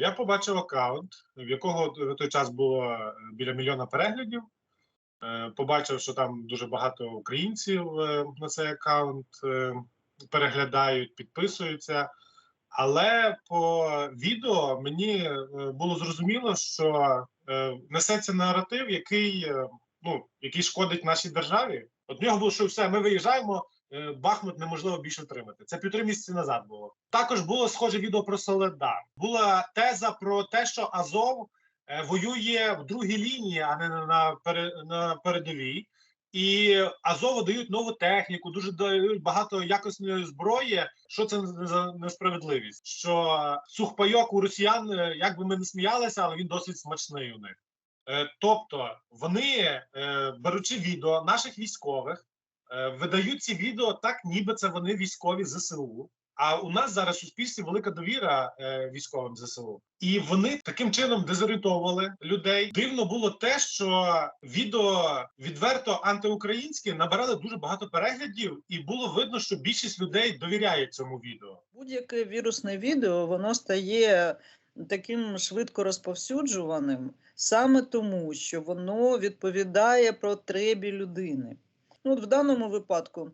Я побачив аккаунт, в якого в той час було е, біля мільйона переглядів. Е, Побачив, що там дуже багато українців е, на цей аккаунт переглядають, підписуються. Але по відео мені було зрозуміло, що несеться наратив, який, ну, який шкодить нашій державі. От нього було, що все, ми виїжджаємо, Бахмут неможливо більше втримати. Це півтори місяці назад було. Також було схоже відео про Соледар. Була теза про те, що Азов е, воює в другій лінії, а не на, на, передовій. І Азову дають нову техніку, дуже дають багато якісної зброї. Що це за несправедливість? Що сухпайок у росіян, е, як би ми не сміялися, але він досить смачний у них. Е, Тобто вони, е, беручи відео наших військових, е, видають ці відео так, ніби це вони військові ЗСУ. А у нас зараз в суспільстві велика довіра е, військовим ЗСУ, і вони таким чином дезорієнтовували людей. Дивно було те, що відео відверто антиукраїнське набирали дуже багато переглядів, і було видно, що більшість людей довіряє цьому відео. Будь-яке вірусне відео воно стає таким швидко розповсюджуваним саме тому, що воно відповідає про потребі людини. Ну, от в даному випадку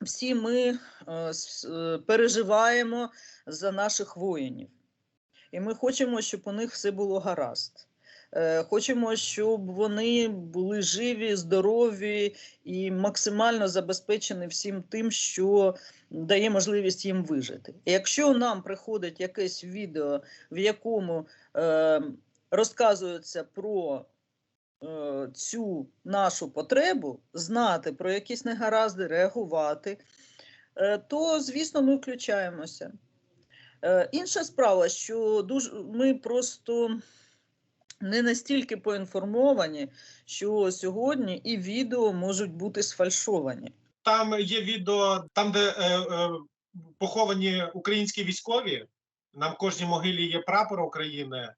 всі ми е, е, переживаємо за наших воїнів, і ми хочемо, щоб у них все було гаразд. Е, Хочемо, щоб вони були живі, здорові і максимально забезпечені всім тим, що дає можливість їм вижити. І якщо нам приходить якесь відео, в якому е, розказується про цю нашу потребу, знати про якісь негаразди, реагувати, е, то, звісно, ми включаємося. Е, інша справа, що дуже ми просто не настільки поінформовані, що сьогодні і відео можуть бути сфальшовані. Там є відео, там, де е, е, поховані українські військові. На кожній могилі є прапор України,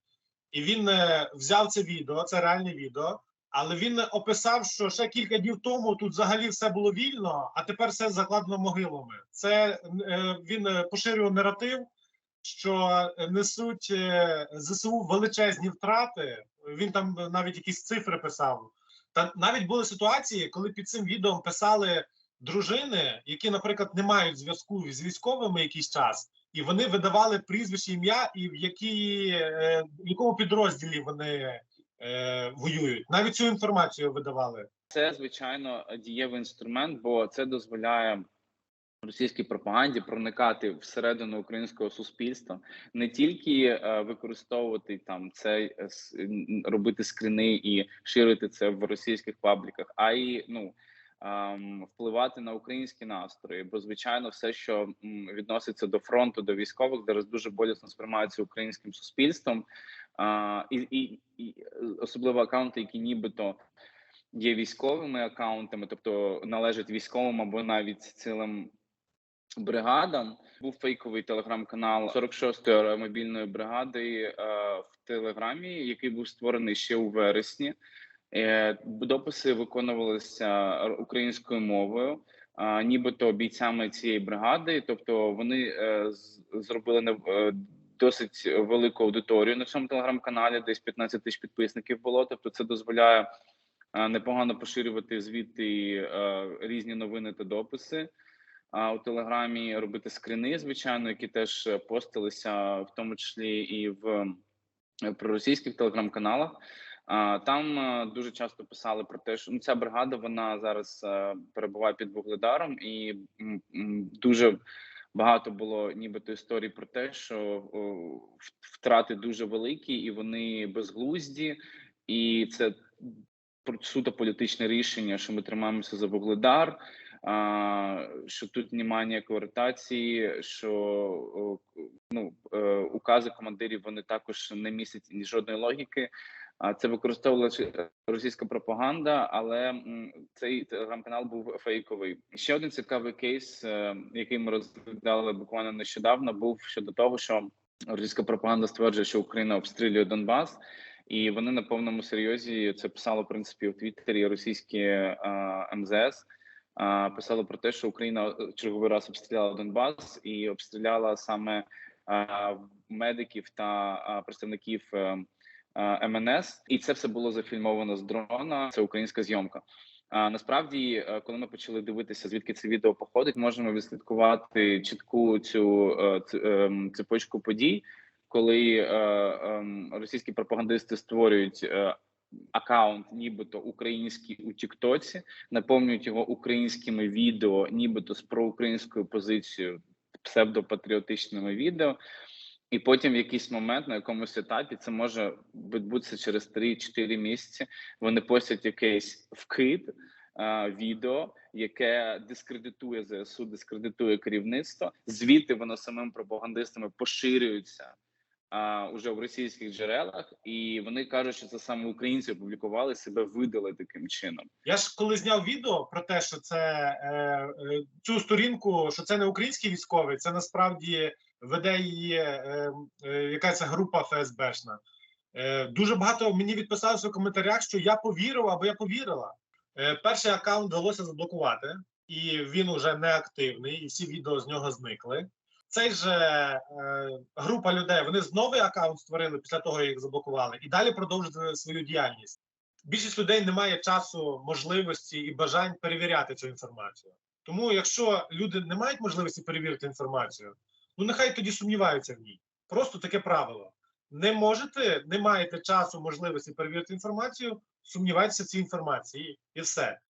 і він е, взяв це відео, це реальне відео. Але він описав, що ще кілька днів тому тут взагалі все було вільно, а тепер все закладено могилами. Це е, він е, поширював наратив, що несуть ЗСУ величезні втрати. Він там навіть якісь цифри писав. Та навіть були ситуації, коли під цим відео писали дружини, які, наприклад, не мають зв'язку з військовими якийсь час, і вони видавали прізвище ім'я, і в якій, е, в якому підрозділі вони е, воюють. Навіть цю інформацію видавали. Це звичайно дієвий інструмент, бо це дозволяє російській пропаганді проникати всередину українського суспільства, не тільки е, використовувати там це е, робити скріни і ширити це в російських пабліках, а й ну. Ем, Впливати на українські настрої, бо звичайно, все, що відноситься до фронту, до військових, зараз дуже болісно сприймається українським суспільством, і, і, і особливо акаунти, які нібито є військовими акаунтами, тобто належать військовим або навіть цілим бригадам. Був фейковий телеграм-канал 46-ї мобільної бригади е, в Телеграмі, який був створений ще у вересні. Е, дописи виконувалися українською мовою, нібито бійцями цієї бригади. Тобто вони е, зробили е, досить велику аудиторію на цьому телеграм-каналі, десь 15 тисяч підписників було. Тобто, це дозволяє е, непогано поширювати звідти е, різні новини та дописи. А у телеграмі робити скрини, звичайно, які теж е, постилися, в тому числі і в е, проросійських телеграм-каналах. Там е, дуже часто писали про те, що ну, ця бригада вона зараз е, перебуває під вугледаром, і дуже багато було нібито історій про те, що втрати дуже великі, і вони безглузді, і це суто політичне рішення, що ми тримаємося за вугледар. Що тут немає ніякої ротації, що ну е, укази командирів вони також не містять ні жодної логіки. А це використовувала російська пропаганда, але цей телеграм-канал був фейковий. Ще один цікавий кейс, е, який ми розглядали буквально нещодавно, був щодо того, що російська пропаганда стверджує, що Україна обстрілює Донбас. І вони на повному серйозі це писало в принципі у Твіттері російські е, МЗС. е, Писало про те, що Україна черговий раз обстріляла Донбас і обстріляла саме е, медиків та е, представників е, е, МНС, і це все було зафільмовано з дрона. Це українська зйомка. А насправді, е, коли ми почали дивитися, звідки це відео походить, можемо відслідкувати чітку цю е, цепочку подій, коли е, ем, російські пропагандисти створюють е, акаунт, нібито український у Тіктоці, наповнюють його українськими відео, нібито з проукраїнською позицією, псевдопатріотичними відео. І потім в якийсь момент на якомусь етапі це може відбутися через 3-4 місяці. Вони постять якийсь вкид е, відео, яке дискредитує ЗСУ, дискредитує керівництво. Звідти воно самим пропагандистами поширюється а, уже в російських джерелах, і вони кажуть, що це саме українці опублікували себе, видали таким чином. Я ж коли зняв відео про те, що це е, е, цю сторінку, що це не український військовий, це насправді веде її е, е, якась група ФСБшна. Е, дуже багато мені відписалося в коментарях, що я повірив або я повірила. Е, перший аккаунт вдалося заблокувати, і він уже не активний, і всі відео з нього зникли. Цей же е, група людей вони з новий аккаунт створили після того, як їх заблокували, і далі продовжують свою діяльність більшість людей не має часу, можливості і бажань перевіряти цю інформацію. Тому, якщо люди не мають можливості перевірити інформацію, ну нехай тоді сумніваються в ній. Просто таке правило. Не можете, не маєте часу, можливості перевірити інформацію, сумнівайтеся в цій інформації, і все.